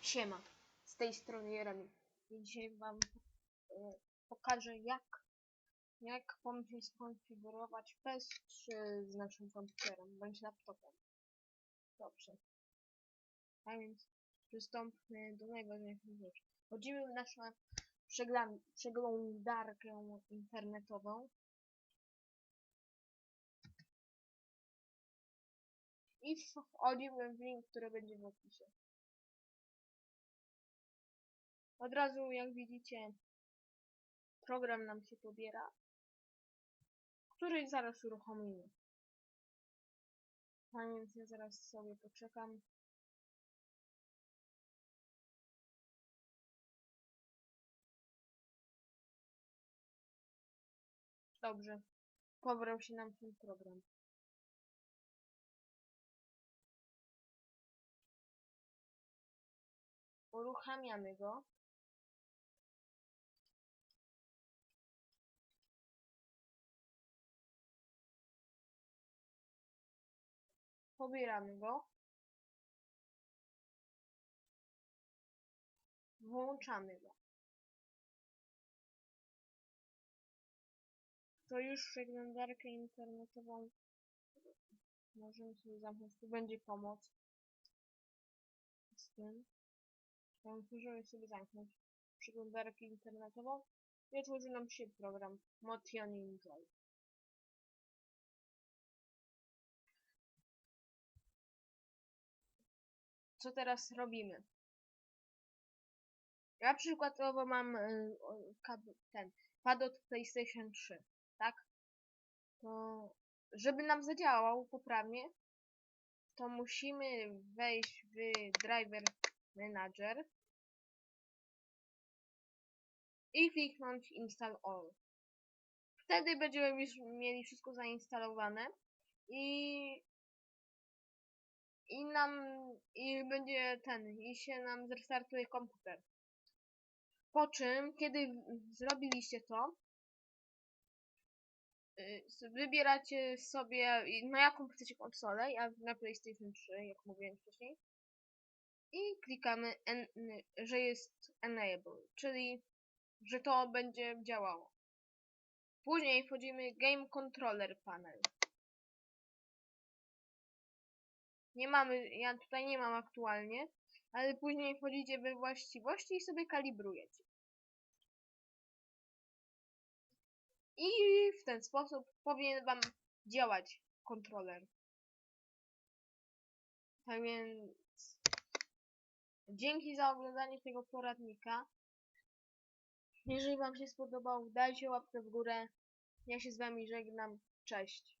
Siema, z tej strony Jeremy. I dzisiaj wam e, pokażę jak jak pomóc skonfigurować PS3 z naszym komputerem bądź laptopem. Dobrze. A więc przystąpmy do najważniejszych rzeczy. Wchodzimy w naszą przeglądarkę internetową. I wchodzimy w link, który będzie w opisie. Od razu, jak widzicie, program nam się pobiera, który zaraz uruchomimy. A więc ja zaraz sobie poczekam. Dobrze. Pobrał się nam ten program. Uruchamiamy go. Pobieramy go. Włączamy go. To już przeglądarkę internetową możemy sobie zamknąć. Tu będzie pomoc z tym. Możemy sobie zamknąć przeglądarkę internetową i otworzy nam się program Motion Enjoy. Co teraz robimy? Ja przykładowo mam y, ten pad od PlayStation 3, tak? To żeby nam zadziałał poprawnie, to musimy wejść w Driver Manager i kliknąć Install All. Wtedy będziemy już mieli wszystko zainstalowane i i nam i będzie ten i się nam zrestartuje komputer. Po czym, kiedy zrobiliście to, y, wybieracie sobie na jaką chcecie konsolę, ja na PlayStation 3, jak mówiłem wcześniej. I klikamy, en, że jest enable, czyli że to będzie działało. Później wchodzimy Game Controller Panel. Nie mamy, ja tutaj nie mam aktualnie, ale później wchodzicie we właściwości i sobie kalibrujecie. I w ten sposób powinien Wam działać kontroler. Tak więc dzięki za oglądanie tego poradnika. Jeżeli Wam się spodobał, dajcie łapkę w górę. Ja się z Wami żegnam. Cześć.